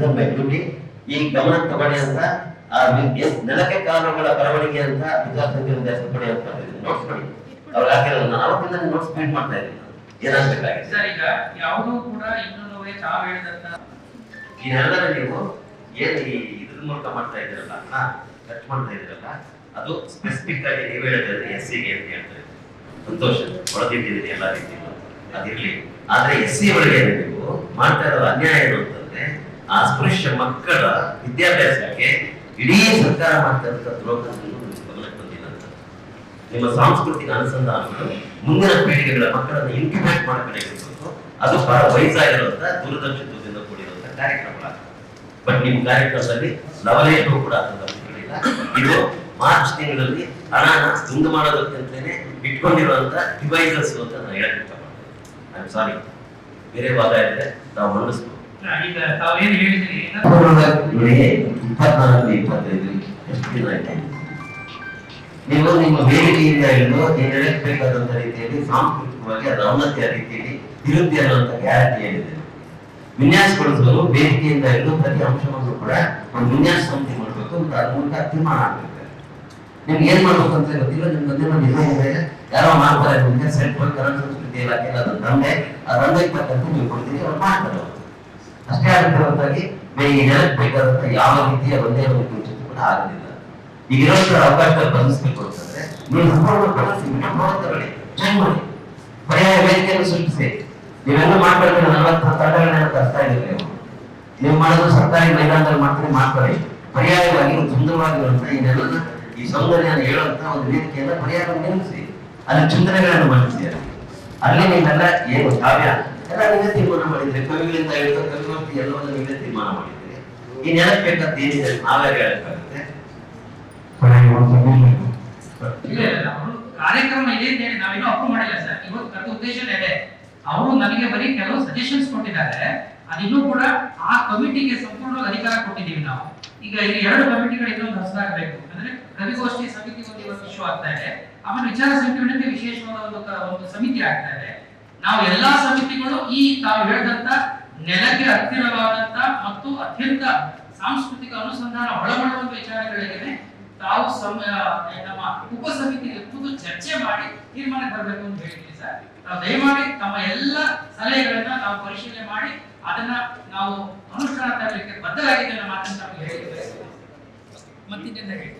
ಇದನ್ನ ಬೆಂಗಳೂರಿ ಈ ಗಮನ ತಗೊಳ್ಳಿ ಅಂತ ಆ ನೆಲಕ್ಕೆ ಕಾರಣಗಳ ಬರವಣಿಗೆ ಅಂತ ವಿದ್ಯಾರ್ಥಿ ಜಾಸ್ತಿ ಕೊಡಿ ಅಂತ ನೋಟ್ಸ್ ಮಾಡಿ ಅವ್ರು ಹಾಕಿರೋದು ನಾನು ಅವತ್ತಿಂದ ನೋಟ್ಸ್ ಪ್ರಿಂಟ್ ಮಾಡ್ತಾ ಇದ್ದೀನಿ ಏನಾಗಬೇಕಾಗಿದೆ? ಸರ್ ಈಗ ಯಾವುದೂ ಕೂಡ ತಾವು ಹೇಳಿದಂತ ನೀವು ಏನ್ ಈ ಇದ್ರ ಮೂಲಕ ಮಾಡ್ತಾ ಇದ್ದೀರಲ್ಲ ಖರ್ಚು ಮಾಡ್ತಾ ಇದ್ದೀರಲ್ಲ ಅದು ಸ್ಪೆಸಿಫಿಕ್ ಆಗಿ ನೀವು ಹೇಳಿದ್ರೆ ಎಸ್ ಸಿಗೆ ಅಂತ ಹೇಳ್ತಾರೆ. ಸಂತೋಷ ಒಳಗಿಟ್ಟಿದ್ದೀರಿ ಎಲ್ಲ ರೀತಿಯಲ್ಲೂ. ಅದಿರ್ಲಿ. ಆದ್ರೆ ಎಸ್ ಸಿ ಒಳಗೆ ನೀವು ಮಾಡ್ತಾ ಇರೋ ಅನ್ಯಾಯ ಏನು ಆ ಸ್ಪೃಶ್ಯ ಮಕ್ಕಳ ವಿದ್ಯಾಭ್ಯಾಸಕ್ಕೆ ಇಡೀ ಸರ್ಕಾರ ಮಾಡ್ತಕ್ಕಂಥ ದ್ರೋಹ ನಿಮ್ಮ ಸಾಂಸ್ಕೃತಿಕ ಅನುಸಂಧಾನಗಳು ಮುಂದಿನ ಪೀಳಿಗೆಗಳ ಮಕ್ಕಳನ್ನು ಇಂಟಿಮೇಟ್ ಮಾಡಬೇಕು ಅದು ಬಹಳ ವಯಸ್ಸಾಗಿರುವಂತ ದೂರದರ್ಶಿತ್ವದಿಂದ ಕೂಡಿರುವಂತ ಕಾರ್ಯಕ್ರಮಗಳಾಗ್ತದೆ ಬಟ್ ನಿಮ್ಮ ಕಾರ್ಯಕ್ರಮದಲ್ಲಿ ಲವಲೇಟು ಕೂಡ ಇದು ಮಾರ್ಚ್ ತಿಂಗಳಲ್ಲಿ ಹಣನ ತುಂಡು ಮಾಡೋದಕ್ಕಂತೇನೆ ಇಟ್ಕೊಂಡಿರುವಂತ ಡಿವೈಸಸ್ ಅಂತ ನಾನು ಹೇಳಕ್ ಇಷ್ಟಪಡ್ತೀನಿ. ಐ ಸಾರಿ ಬೇರೆ ವಾದ ಇದ್ರೆ ನಾವು ಮಂಡಿಸ್ಬೋದು. ನೀವು ನಿಮ್ಮ ಬೇಡಿಕೆಯಿಂದ ಹಿಡಿದು ನೀವು ನಡೆಸಬೇಕಾದಂತ ರೀತಿಯಲ್ಲಿ ಸಾಂಸ್ಕೃತಿಕವಾಗಿ ಅದರ ಔನ್ನತ್ಯ ರೀತಿಯಲ್ಲಿ ಇರುತ್ತೆ ಅನ್ನುವಂತ ಗ್ಯಾರಂಟಿ ಹೇಳಿದೆ. ವಿನ್ಯಾಸಗೊಳಿಸಲು ಬೇಡಿಕೆಯಿಂದ ಹಿಡಿದು ಪ್ರತಿ ಅಂಶವನ್ನು ಕೂಡ ಒಂದು ವಿನ್ಯಾಸ ಸಮಿತಿ ಮಾಡಬೇಕು ಅಂತ ಅದ್ರ ಮೂಲಕ ತೀರ್ಮಾನ ಆಗ್ಬೇಕು ನಿಮ್ಗೆ ಏನ್ ಮಾಡ್ಬೇಕು ಅಂತ ಗೊತ್ತಿಲ್ಲ ನಿಮ್ ಬಂದಿರೋ ಡಿಸೈನ್ ಇದೆ ಯಾರೋ ಮಾಡ್ತಾರೆ ನಿಮ್ಗೆ ಸೆಂಟ್ರಲ್ ಕನ್ನಡ ಸಂಸ್ಕೃತಿ ಇಲಾಖೆ ಅದನ್ನ ತಂದೆ, ಆ ದಂಧೆಗೆ ತಕ್ಕಂತೆ ನೀವು ಕೊಡ್ತೀರಿ, ಅವ್ರು ಮಾಡ್ತಾರೆ. ಅಷ್ಟೇ ಆಗುತ್ತೆ ಹೊರತಾಗಿ ಈ ಜನಕ್ಕೆ ಬೇಕಾದಂತ ಯಾವ ರೀತಿಯ ಒಂದೇ ಒಂದು ಕೂಡ ಆಗಲಿಲ್ಲ ಈಗ ಇರೋದ್ರ ಅವಕಾಶ ಬಂದಿಸ್ಬೇಕು ಅಂತಂದ್ರೆ ನೀವು ಸಂಪೂರ್ಣ ಬಳಸಿ ತಗೊಳ್ಳಿ ಚೆಕ್ ಮಾಡಿ. ಪರ್ಯಾಯ ವೇದಿಕೆಯನ್ನು ಸೃಷ್ಟಿಸಿ. ನೀವೆಲ್ಲ ಮಾಡ್ಕೊಳ್ತೀರ ನಲವತ್ತು ತಂಡಗಳನ್ನ ತರ್ತಾ ಇದ್ದೀರಿ ನೀವು. ನೀವು ಮಾಡೋದು ಸರ್ಕಾರಿ ಮೈದಾನದಲ್ಲಿ ಮಾಡ್ತೀರಿ ಮಾಡ್ಕೊಳ್ಳಿ. ಪರ್ಯಾಯವಾಗಿ ಸುಂದರವಾಗಿರುವಂತ ನೆಲದ ಈ ಸೌಂದರ್ಯನ ಹೇಳುವಂತ ಒಂದು ವೇದಿಕೆಯನ್ನ ಪರ್ಯಾಯ ನಿಲ್ಲಿಸಿ ಅಲ್ಲಿ ಚಿಂತನೆಗಳನ್ನು ಮಂಡಿಸಿ ಅಲ್ಲಿ. ಅಲ್ಲಿ ನೀವೆಲ್ಲ ಏನು ಕಾವ್ಯ ಎಲ್ಲ ನೀವೇ ತೀರ್ಮಾನ ಮಾಡಿದ್ರಿ. ಕವಿಗಳಿಂದ ಹಿಡಿದು ಕವಿಗೋಷ್ಠಿ ಎಲ್ಲವನ್ನು ನೀವೇ ತೀರ್ಮಾನ ಮಾಡಿದ್ರಿ. ಈ ಯಾಕೆ ಬೇಕಂತ ಏನಿದೆ? ನಾವೇ ಹೇಳಕ್ಕಾಗುತ್ತೆ ಕಾರ್ಯಕ್ರಮ ಇದೆ. ಅಂತ ಹೇಳಿ ನಾವೇನೋ ಅಪ್ರೂವ್ ಮಾಡಿಲ್ಲ ಸರ್. ಇವತ್ತು ಕರೆದ ಉದ್ದೇಶ ಇದೆ ಅವರು ನನಗೆ ಬರೀ ಕೆಲವು ಸಜೆಷನ್ಸ್ ಕೊಟ್ಟಿದ್ದಾರೆ. ಅದಿನ್ನೂ ಕೂಡ ಆ ಕಮಿಟಿಗೆ ಸಂಪೂರ್ಣವಾಗಿ ಅಧಿಕಾರ ಕೊಟ್ಟಿದ್ದೀವಿ ನಾವು. ಈಗ ಇಲ್ಲಿ ಎರಡು ಕಮಿಟಿಗಳು ಇನ್ನೊಂದು ಹೊಸದಾಗಬೇಕು. ಅಂದ್ರೆ ಕವಿಗೋಷ್ಠಿ ಸಮಿತಿ ಒಂದು ಇವತ್ತು ಇಶ್ಯೂ ಆಗ್ತಾ ಇದೆ. ಆಮೇಲೆ ವಿಚಾರ ಸಂಕಿರಣಕ್ಕೆ ವಿಶೇಷವಾದ ಒಂದು ಒಂದು ಸಮಿತಿ ಆಗ್ತಾ ಇದೆ. ನಾವು ಎಲ್ಲಾ ಸಮಿತಿಗಳು ಈ ತಾವು ಹೇಳಿದಂತ ನೆಲಕ್ಕೆ ಹತ್ತಿರವಾದಂತ ಮತ್ತು ಅತ್ಯಂತ ಸಾಂಸ್ಕೃತಿಕ ಅನುಸಂಧಾನ ಒಳಗೊಳ್ಳುವ ವಿಚಾರಗಳಿಗೆ ತಾವು ನಮ್ಮ ಉಪ ಸಮಿತಿಗೆ ಕೂತು ಚರ್ಚೆ ಮಾಡಿ ತೀರ್ಮಾನ ಬರಬೇಕು ಅಂತ ಹೇಳಿದ್ದೀನಿ ಸರ್. ನಾವು ದಯಮಾಡಿ ತಮ್ಮ ಎಲ್ಲ ಸಲಹೆಗಳನ್ನ ನಾವು ಪರಿಶೀಲನೆ ಮಾಡಿ ಅದನ್ನ ನಾವು ಅನುಷ್ಠಾನ ತರಲಿಕ್ಕೆ ಬದ್ಧರಾಗಿದ್ದೇವೆ ಮಾತನ್ನು ಹೇಳಿದ್ವಿ ಮತ್ತಿನ್ನೆಲ್ಲ ಹೇಳಿ.